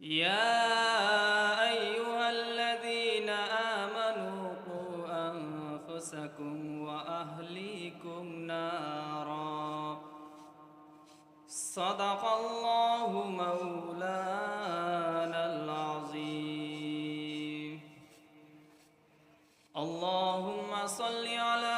يا أيها الذين آمنوا قوا أنفسكم وأهليكم نارا. صدق الله مولانا العظيم. اللهم صل على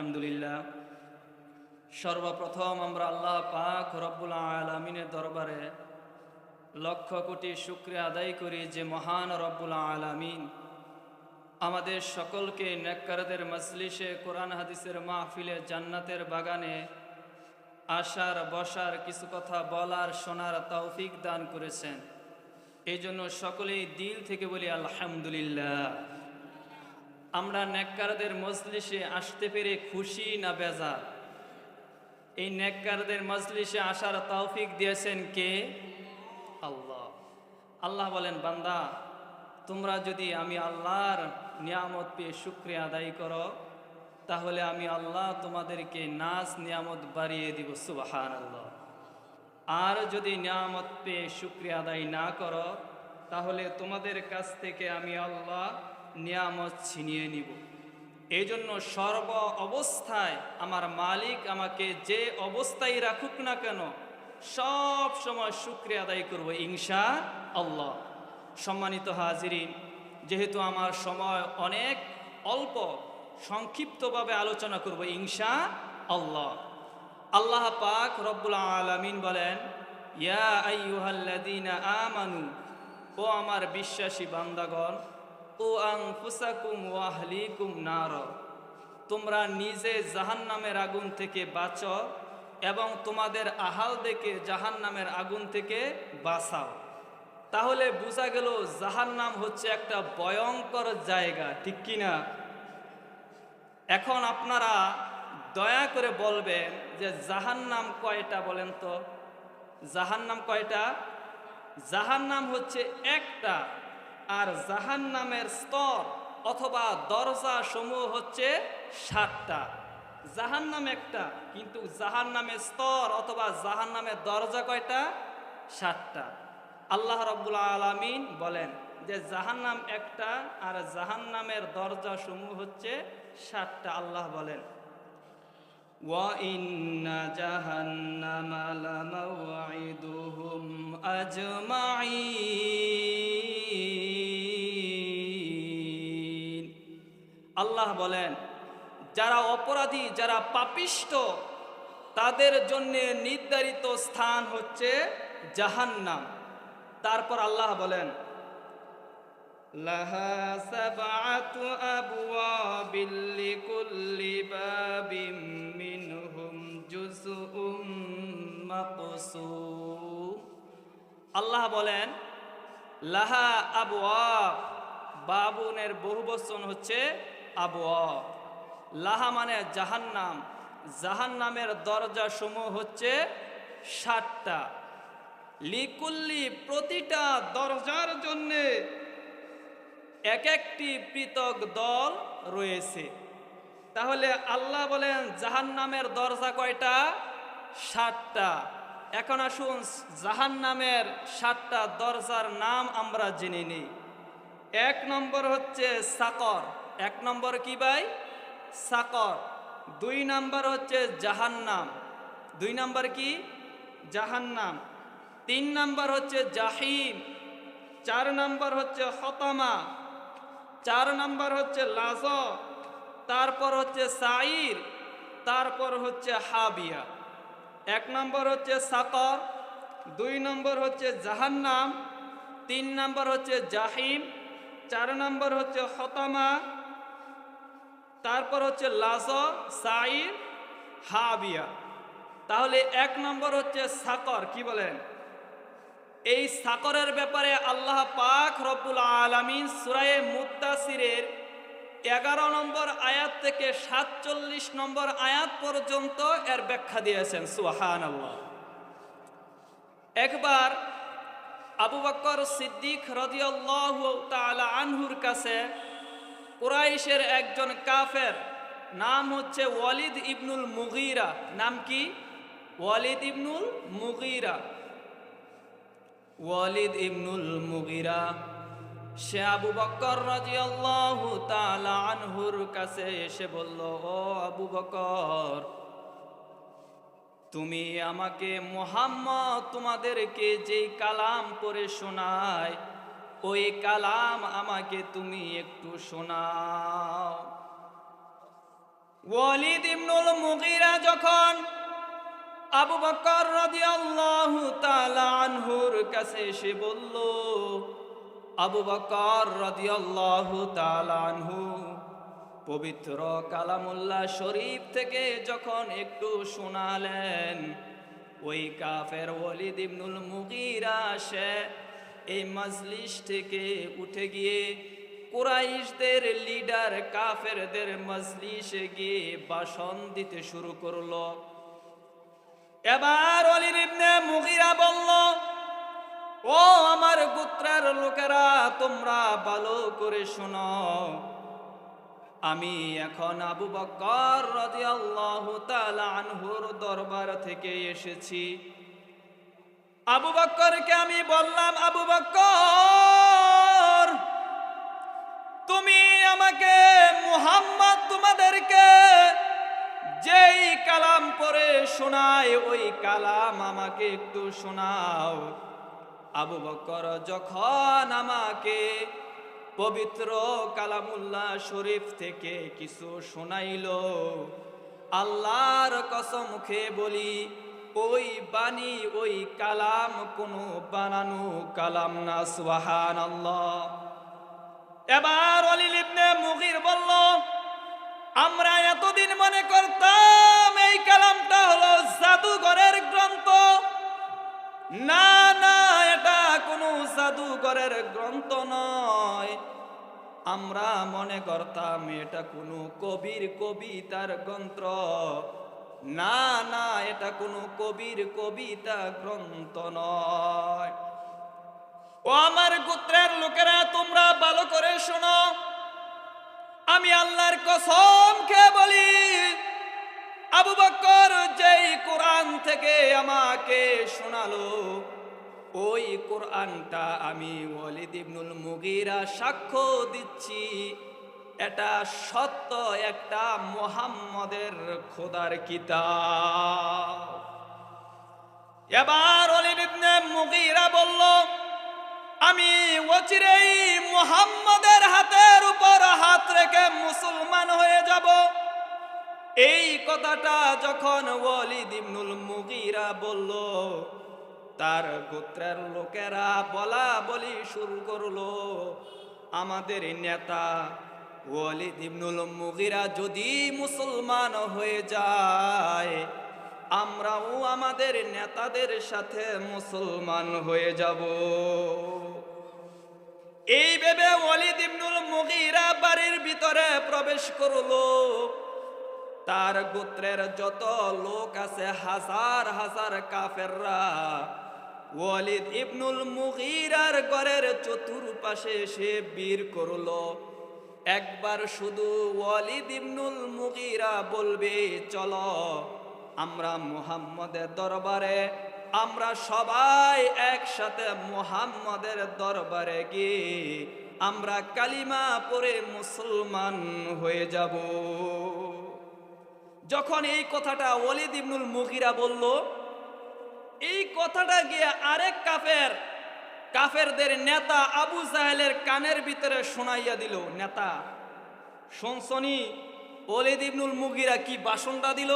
আলহামদুলিল্লাহ। সর্বপ্রথম আমরা আল্লাহ পাক রব্বুল আলমিনের দরবারে লক্ষ কোটি শুক্রিয়া আদায় করি যে মহান রব্বুল আলমিন আমাদের সকলকে নেকরদের মজলিশে কোরআন হাদিসের মাহফিলে জান্নাতের বাগানে আসার, বসার, কিছু কথা বলার, শোনার তৌফিক দান করেছেন। এই জন্য সকলেই দিল থেকে বলি আলহামদুলিল্লাহ। আমরা নেককারদের মজলিসে আসতে পেরে খুশি না বেজার? এই নেককারদের মজলিসে আসার তৌফিক দিয়েছেন কে? আল্লাহ। আল্লাহ বলেন, বান্দা, তোমরা যদি আমি আল্লাহর নিয়ামত পেয়ে শুক্রিয়া আদায় করো, তাহলে আমি আল্লাহ তোমাদেরকে নাচ নিয়ামত বাড়িয়ে দিব সুবাহান আল্লাহ আর যদি নিয়ামত পেয়ে শুক্রিয়া আদায় না করো, তাহলে তোমাদের কাছ থেকে আমি আল্লাহ নিয়ামত ছিনিয়ে নিব। এই জন্য সর্ব অবস্থায় আমার মালিক আমাকে যে অবস্থায় রাখুক না কেন, সব সময় শুক্রিয়া আদায় করব ইংসা আল্লাহ সম্মানিত হাজিরিন, যেহেতু আমার সময় অনেক অল্প, সংক্ষিপ্তভাবে আলোচনা করব ইংসা আল্লাহ আল্লাহ পাক রব্বুল আলামিন বলেন, ইয়া আইয়ুহাল্লাযীনা আমানু, ও আমার বিশ্বাসী বান্দাগণ ও আনফুসাকুম ওয়া আহলিকুম নার। তোমরা নিজে জাহান্নামের আগুন থেকে বাঁচো এবং তোমাদের আহাল দেখে জাহান্নামের আগুন থেকে বাঁচাও। তাহলে বোঝা গেল জাহান নাম হচ্ছে একটা ভয়ঙ্কর জায়গা, ঠিক কি না এখন আপনারা দয়া করে বলবেন যে জাহান্নাম কয়টা বলেন তো? জাহান্নাম কয়টা? জাহান নাম হচ্ছে একটা। আর জাহান নামের স্তর অথবা দরজা সমূহ হচ্ছে সাতটা। জাহান নাম একটা, কিন্তু জাহান নামের স্তর অথবা জাহান নামের দরজা কয়টা? সাতটা। আল্লাহ রব্বুল আলমিন বলেন যে জাহান্নাম একটা আর জাহান্নামের দরজা সমূহ হচ্ছে সাতটা। আল্লাহ বলেন জাহান্নাম আজমাইন আল্লাহ বলেন, যারা অপরাধী, যারা পাপিষ্ট, তাদের জন্য নির্ধারিত স্থান হচ্ছে জাহান্নাম। তারপর আল্লাহ বলেন, লাহা আল্লাহ বলেন, লাহা আবওয়াব বাবুনের বহু বচন হচ্ছে আবওয়াব লাহা মানে জাহান্নাম। জাহান্নামের দরজা সমূহ হচ্ছে সাতটা। লিকুল্লি প্রতিটা দরজার জন্যে এক একটি পৃথক দল রয়েছে। তাহলে আল্লাহ বলেন, জাহান্নামের দরজা কয়টা? সাতটা। এখন আসুন, জাহান্নামের সাতটা দরজার নাম আমরা জেনে নিই। এক নম্বর হচ্ছে সাকর। এক নম্বর কি ভাই? সাকর। দুই নাম্বার হচ্ছে জাহান্নাম। দুই নাম্বার কি? জাহান্নাম। তিন নাম্বার হচ্ছে জাহিম। চার নাম্বার হচ্ছে হতামা চার নাম্বার হচ্ছে লাজ। তারপর হচ্ছে সাইর তারপর হচ্ছে হাবিয়া। এক নম্বর হচ্ছে সাকর। দুই নম্বর হচ্ছে জাহান্নাম। তিন নম্বর হচ্ছে জাহিম। চার নম্বর হচ্ছে হতামা তারপর হচ্ছে লাজ, সাইর, হাবিয়া। তাহলে এক নম্বর হচ্ছে সাকর, কি বলেন? এই সাকরের ব্যাপারে আল্লাহ পাক রব্বুল আলমিন সুরায়ে মুত্তাসিরের এগারো নম্বর আয়াত থেকে সাতচল্লিশ নম্বর আয়াত পর্যন্ত এর ব্যাখ্যা দিয়েছেন সুহান আল্লাহ একবার আবু বক্কর সিদ্দিক রদিয়াল্লাহু তাআলা আনহুর কাছে কুরাইশের একজন কাফের, নাম হচ্ছে ওয়ালিদ ইবনুল মুগিরা। নাম কি? ওয়ালিদ ইবনুল মুগিরা। ওয়ালিদ ইবনুল মুগিরা, সে আবু বক্কর রাদিয়াল্লাহু তাআলা আনহুর কাছে এসে বলল, ও আবু বকর, তুমি আমাকে মোহাম্মদ তোমাদেরকে যেই কালাম পড়ে শোনায় ওই কালাম আমাকে তুমি একটু শোনাও। ওয়ালিদ ইবনুল মুগিরা যখন আবু বকর রাদিয়াল্লাহু তাআলা আনহুর কাছে এসে বলল, আবু বকর রাদিয়াল্লাহু তাআলা আনহু, পবিত্র কালামুল্লাহ শরীফ থেকে যখন একটু শোনালেন, ওই কাফের ওয়ালিদ ইবনুল মুগিরা সে এই মজলিস থেকে উঠে গিয়ে কুরাইশদের লিডার কাফেরদের মজলিসে গিয়ে বাসন দিতে শুরু করল। এবার অলির ইবনে মুগিরা বলল, ও আমার গোত্রের লোকেরা, তোমরা ভালো করে শোনো। আমি এখন আবু বকর রাদিয়াল্লাহু তাআলা আনহুর দরবার থেকে এসেছি। আবু বক্করকে আমি বললাম, আবু বক্কর, তুমি আমাকে মুহাম্মদ তোমাদেরকে যেই কালাম পরে শোনায়, ওই কালাম আমাকে একটু শোনাও। আবু বকর যখন আমাকে পবিত্র কালামুল্লাহ শরীফ থেকে কিছু শোনাইল, আল্লাহর কসম মুখে বলি ওই বাণী, ওই কালাম, কোনো বানানো কালাম না আল্লাহ এবার অলিল মুগির বলল, আমরা এতদিন মনে করতাম এই কালামটা হলো জাদুঘরের গ্রন্থ। না না, এটা কোনো জাদুঘরের গ্রন্থ নয়। আমরা মনে করতাম এটা কোনো কবির কবিতার গ্রন্থ। না না, এটা কোনো কবির কবিতা গ্রন্থ নয়। ও আমার গোত্রের লোকেরা, তোমরা ভালো করে শোনো। আমি আল্লাহর কসম খেয়ে বলি, আবু বক্কর যেই কোরআন থেকে আমাকে শোনালো, ওই কোরআনটা আমি ওয়ালিদ ইবনুল মুগিরা সাক্ষ্য দিচ্ছি। এটা সত্য একটা মোহাম্মদের খোদার কিতাব। এবার মুগিরা বলল, আমি অচিরেই মুহাম্মদের হাতের উপর হাত রেখে মুসলমান হয়ে যাব। এই কথাটা যখন ওয়ালিদ ইবনুল মুগিরা বলল, তার গোত্রের লোকেরা বলা বলি শুরু করল। আমাদের নেতা ওয়ালিদ ইবনুল মুগিরা যদি মুসলমান হয়ে যায়, আমরাও আমাদের নেতাদের সাথে মুসলমান হয়ে যাব। এই ভেবে ওয়ালিদ ইবনুল মুগিরা বাড়ির ভিতরে প্রবেশ করল। তার গোত্রের যত লোক আছে, হাজার হাজার কাফেররা ওয়ালিদ ইবনুল মুগিরার ঘরের চতুর্পাশে সে বীর করল। একবার শুধু ওয়ালিদ ইবনুল মুগিরা বলবে, চলো আমরা মুহাম্মদের দরবারে, আমরা সবাই একসাথে মুহাম্মদের দরবারে গিয়ে আমরা কালিমা পরে মুসলমান হয়ে যাব। যখন এই কথাটা ওয়ালিদ ইবনুল মুগিরা বলল, এই কথাটা গিয়ে আরেক কাফের কাফেরদের নেতা আবু জাহেলের কানের ভিতরে শোনাইয়া দিল, নেতা শোনসনি ওলিদ ইবনুল মুগিরা কি বাসনটা দিল?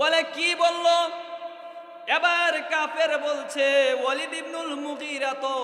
বলে, কি বলল? এবার কাফের বলছে অলিদ ইবনুল মুগিরা তো